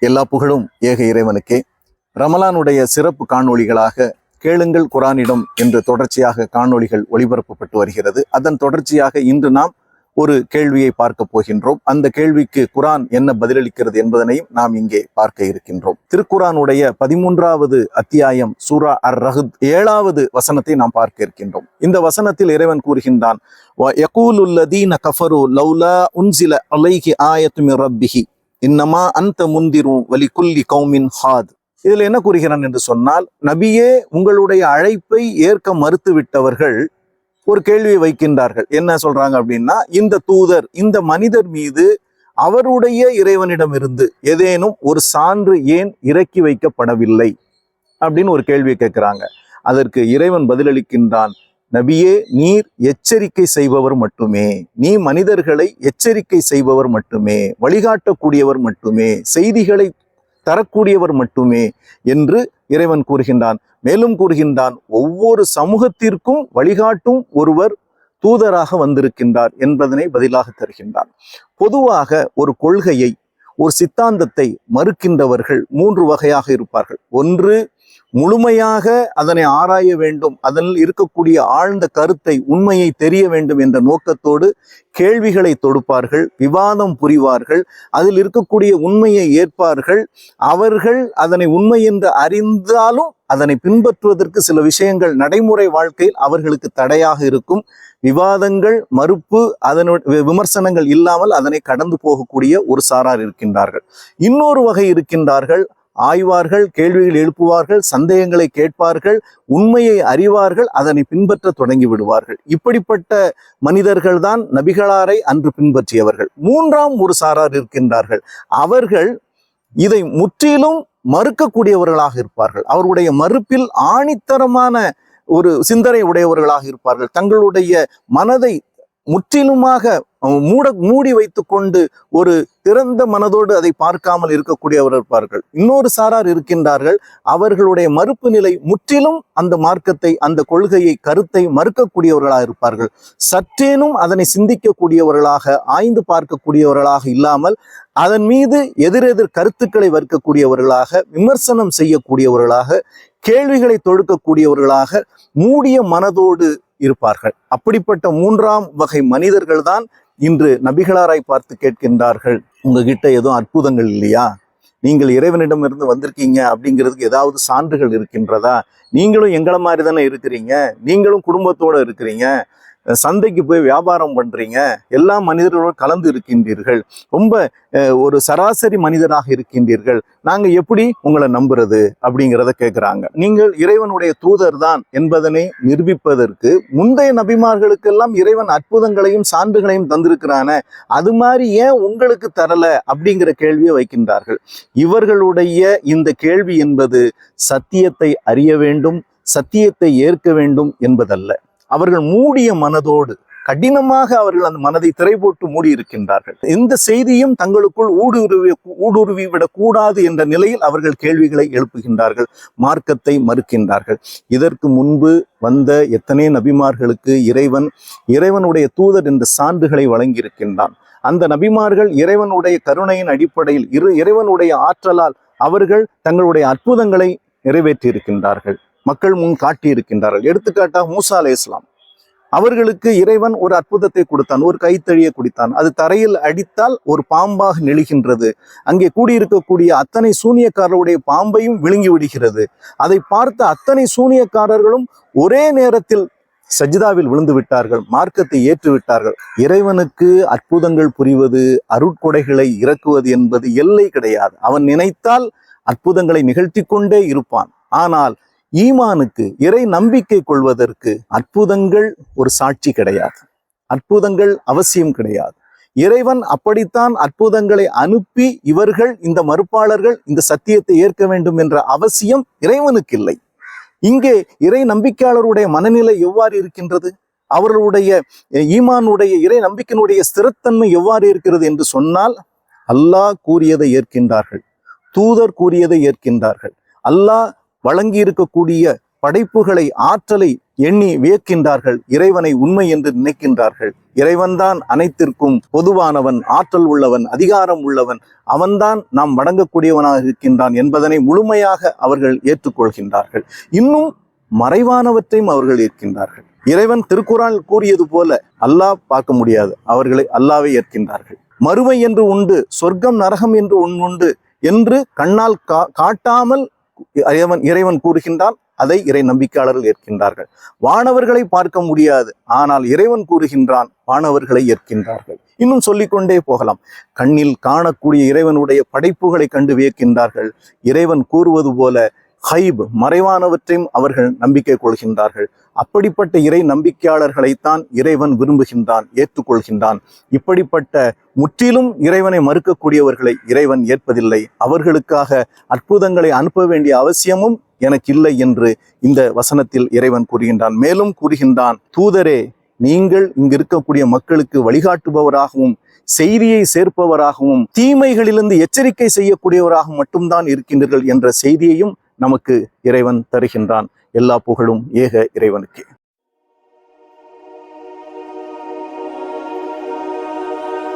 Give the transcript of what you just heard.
எல்லா புகழும் ஏக இறைவனுக்கே. ரமலானுடைய சிறப்பு காணொளிகளாக கேளுங்கள் குரானிடம் என்று தொடர்ச்சியாக காணொளிகள் ஒளிபரப்பப்பட்டு வருகிறது. அதன் தொடர்ச்சியாக இன்று நாம் ஒரு கேள்வியை பார்க்க போகின்றோம். அந்த கேள்விக்கு குரான் என்ன பதிலளிக்கிறது என்பதனையும் நாம் இங்கே பார்க்க இருக்கின்றோம். திருக்குரானுடைய பதிமூன்றாவது அத்தியாயம் சூரா அர் ரஹத் ஏழாவது வசனத்தை நாம் பார்க்க இருக்கின்றோம். இந்த வசனத்தில் இறைவன் கூறுகின்றான் கஃபரு லவ்லா உன்சில அலைஹி ஆயத்து ரப்பிஹி. இன்னமா அந்த முந்திரும் வலி குல்லி கௌமின் ஹாத். இதுல என்ன கூறுகிறான் என்று சொன்னால் நபியே உங்களுடைய அழைப்பை ஏற்க மறுத்துவிட்டவர்கள் ஒரு கேள்வியை வைக்கின்றார்கள். என்ன சொல்றாங்க அப்படின்னா இந்த தூதர் இந்த மனிதர் மீது அவருடைய இறைவனிடமிருந்து ஏதேனும் ஒரு சான்று ஏன் இறக்கி வைக்கப்படவில்லை? அப்படின்னு ஒரு கேள்வியை கேட்கிறாங்க. அதற்கு இறைவன் பதிலளிக்கின்றான். நபியே நீர் எச்சரிக்கை செய்பவர் மட்டுமே. நீ மனிதர்களை எச்சரிக்கை செய்பவர் மட்டுமே. வழிகாட்டக்கூடியவர் மட்டுமே. செய்திகளை தரக்கூடியவர் மட்டுமே என்று இறைவன் கூறுகின்றான். மேலும் கூறுகின்றான் ஒவ்வொரு சமூகத்திற்கும் வழிகாட்டும் ஒருவர் தூதராக வந்திருக்கின்றார் என்பதனை பதிலாக தருகின்றான். பொதுவாக ஒரு கொள்கையை ஒரு சித்தாந்தத்தை மறுக்கின்றவர்கள் மூன்று வகையாக இருப்பார்கள். ஒன்று முழுமையாக அதனை ஆராய வேண்டும். அதனில் இருக்கக்கூடிய ஆழ்ந்த கருத்தை உண்மையை தெரிய வேண்டும் என்ற நோக்கத்தோடு கேள்விகளை தொடுப்பார்கள் விவாதம் புரிவார்கள் அதில் இருக்கக்கூடிய உண்மையை ஏற்பார்கள். அவர்கள் அதனை உண்மை என்று அறிந்தாலும் அதனை பின்பற்றுவதற்கு சில விஷயங்கள் நடைமுறை வாழ்க்கையில் அவர்களுக்கு தடையாக இருக்கும். விவாதங்கள் மறுப்பு அதனுடைய விமர்சனங்கள் இல்லாமல் அதனை கடந்து போகக்கூடிய ஒரு சாரார் இருக்கின்றார்கள். இன்னொரு வகை இருக்கின்றார்கள் ஆய்வார்கள் கேள்விகள் எழுப்புவார்கள் சந்தேகங்களை கேட்பார்கள் உண்மையை அறிவார்கள் அதனை பின்பற்ற தொடங்கி விடுவார்கள். இப்படிப்பட்ட மனிதர்கள் தான் நபிகளாரை அன்று பின்பற்றியவர்கள். மூன்றாம் ஒரு சாரார் இருக்கின்றார்கள். அவர்கள் இதை முற்றிலும் மறுக்கக்கூடியவர்களாக இருப்பார்கள். அவருடைய மறுப்பில் ஆணித்தரமான ஒரு சிந்தனை உடையவர்களாக இருப்பார்கள். தங்களுடைய மனதை முற்றிலுமாக மூட மூடி வைத்துக்கொண்டு ஒரு திறந்த மனதோடு அதை பார்க்காமல் இருக்கக்கூடியவர் இருப்பார்கள். இன்னொரு சாரார் இருக்கின்றார்கள். அவர்களுடைய மறுப்பு நிலை முற்றிலும் அந்த மார்க்கத்தை அந்த கொள்கையை கருத்தை மறுக்கக்கூடியவர்களாக இருப்பார்கள். சற்றேனும் அதனை சிந்திக்கக்கூடியவர்களாக ஆய்ந்து பார்க்கக்கூடியவர்களாக இல்லாமல் அதன் மீது எதிரெதிர் கருத்துக்களை வர்க்கக்கூடியவர்களாக விமர்சனம் செய்யக்கூடியவர்களாக கேள்விகளை தொடுக்கக்கூடியவர்களாக மூடிய மனதோடு இருப்பார்கள். அப்படிப்பட்ட மூன்றாம் வகை மனிதர்கள் தான் இன்று நபிகளாராய் பார்த்து கேட்கின்றார்கள். உங்ககிட்ட எதுவும் அற்புதங்கள் இல்லையா? நீங்கள் இறைவனிடமிருந்து வந்திருக்கீங்க அப்படிங்கிறதுக்கு ஏதாவது சான்றுகள் இருக்கின்றதா? நீங்களும் எங்களை மாதிரி தானே இருக்கிறீங்க. நீங்களும் குடும்பத்தோட இருக்கிறீங்க. சந்தைக்கு போய் வியாபாரம் பண்றீங்க. எல்லா மனிதர்களோடு கலந்து இருக்கின்றீர்கள். ரொம்ப ஒரு சராசரி மனிதராக இருக்கின்றீர்கள். நாங்கள் எப்படி உங்களை நம்புறது அப்படிங்கிறத கேட்குறாங்க நீங்கள் இறைவனுடைய தூதர் தான் என்பதனை நிரூபிப்பதற்கு முந்தைய நபிமார்களுக்கெல்லாம் இறைவன் அற்புதங்களையும் சான்றுகளையும் தந்திருக்கிறான. அது மாதிரி ஏன் உங்களுக்கு தரல அப்படிங்கிற கேள்வியை வைக்கின்றார்கள். இவர்களுடைய இந்த கேள்வி என்பது சத்தியத்தை அறிய வேண்டும் சத்தியத்தை ஏற்க வேண்டும் என்பதல்ல. அவர்கள் மூடிய மனதோடு கடினமாக அவர்கள் அந்த மனதை திரை போட்டு மூடி இருக்கின்றார்கள் எந்த செய்தியும் தங்களுக்குள் ஊடுருவி ஊடுருவி விடக்கூடாது என்ற நிலையில் அவர்கள் கேள்விகளை எழுப்புகின்றார்கள் மார்க்கத்தை மறுக்கின்றார்கள். இதற்கு முன்பு வந்த எத்தனை நபிமார்களுக்கு இறைவன் இறைவனுடைய தூதர் என்ற சான்றுகளை வழங்கியிருக்கின்றான். அந்த நபிமார்கள் இறைவனுடைய கருணையின் அடிப்படையில் இரு இறைவனுடைய ஆற்றலால் அவர்கள் தங்களுடைய அற்புதங்களை நிறைவேற்றியிருக்கின்றார்கள். மக்கள் முன் காட்டி இருக்கின்றார்கள் எடுத்துக்காட்டாக மூசா அலே இஸ்லாம் அவர்களுக்கு இறைவன் ஒரு அற்புதத்தை கொடுத்தான் ஒரு கைத்தழியை குடித்தான். அது தரையில் அடித்தால் ஒரு பாம்பாக நெழுகின்றது. அங்கே கூடியிருக்கக்கூடிய அத்தனை சூனியக்காரருடைய பாம்பையும் விழுங்கி விடுகிறது. அதை பார்த்த அத்தனை சூனியக்காரர்களும் ஒரே நேரத்தில் சஜிதாவில் விழுந்து விட்டார்கள் மார்க்கத்தை ஏற்று விட்டார்கள். இறைவனுக்கு அற்புதங்கள் புரிவது அருட்கொடைகளை இறக்குவது என்பது எல்லை கிடையாது. அவன் நினைத்தால் அற்புதங்களை நிகழ்த்தி கொண்டே இருப்பான். ஆனால் ஈமானுக்கு இறை நம்பிக்கை கொள்வதற்கு அற்புதங்கள் ஒரு சாட்சி கிடையாது. அற்புதங்கள் அவசியம் கிடையாது. இறைவன் அப்படித்தான் அற்புதங்களை அனுப்பி இவர்கள் இந்த மறுப்பாளர்கள் இந்த சத்தியத்தை ஏற்க வேண்டும் என்ற அவசியம் இறைவனுக்கு இல்லை இங்கே இறை நம்பிக்கையாளருடைய மனநிலை எவ்வாறு இருக்கின்றது? அவர்களுடைய ஈமானுடைய இறை நம்பிக்கையினுடைய ஸ்திரத்தன்மை எவ்வாறு இருக்கிறது என்று சொன்னால் அல்லாஹ் கூறியதை ஏற்கின்றார்கள். தூதர் கூறியதை ஏற்கின்றார்கள். அல்லாஹ் வழங்கி இருக்கக்கூடிய படைப்புகளை ஆற்றலை எண்ணி வியக்கின்றார்கள். இறைவனை உண்மை என்று நினைக்கின்றார்கள். இறைவன்தான் அனைத்திற்கும் பொதுவானவன் ஆற்றல் உள்ளவன் அதிகாரம் உள்ளவன். அவன்தான் நாம் வணங்கக்கூடியவனாக இருக்கின்றான் என்பதனை முழுமையாக அவர்கள் ஏற்றுக்கொள்கின்றார்கள். இன்னும் மறைவானவற்றையும் அவர்கள் ஏற்கின்றார்கள். இறைவன் திருக்குறான் கூறியது போல அல்லாஹ் பார்க்க முடியாது. அவர்களை அல்லாவை ஏற்கின்றார்கள். மறுமை என்று உண்டு சொர்க்கம் நரகம் என்று ஒன்று உண்டு என்று கண்ணால் கா காட்டாமல் இறைவன் இறைவன் கூறுகின்றான் அதை இறை நம்பிக்கையாளர்கள் ஏற்கின்றார்கள். வானவர்களை பார்க்க முடியாது ஆனால் இறைவன் கூறுகின்றான் வானவர்களை ஏற்கின்றார்கள். இன்னும் சொல்லிக்கொண்டே போகலாம். கண்ணில் காணக்கூடிய இறைவனுடைய படைப்புகளை கண்டு வியக்கின்றார்கள். இறைவன் கூறுவது போல ஹைப் மறைவானவற்றையும் அவர்கள் நம்பிக்கை கொள்கின்றார்கள். அப்படிப்பட்ட இறை நம்பிக்கையாளர்களைத்தான் இறைவன் விரும்புகின்றான் ஏற்றுக்கொள்கின்றான். இப்படிப்பட்ட முற்றிலும் இறைவனை மறுக்கக்கூடியவர்களை இறைவன் ஏற்பதில்லை. அவர்களுக்காக அற்புதங்களை அனுப்ப வேண்டிய அவசியமும் எனக்கு இல்லை என்று இந்த வசனத்தில் இறைவன் கூறுகின்றான். மேலும் கூறுகின்றான் தூதரே நீங்கள் இங்கு இருக்கக்கூடிய மக்களுக்கு வழிகாட்டுபவராகவும் செய்தியை சேர்ப்பவராகவும் தீமைகளிலிருந்து எச்சரிக்கை செய்யக்கூடியவராகவும் மட்டும்தான் இருக்கின்றீர்கள் என்ற செய்தியையும் நமக்கு இறைவன் தருகின்றான். எல்லா புகழும் ஏக இறைவனுக்கு.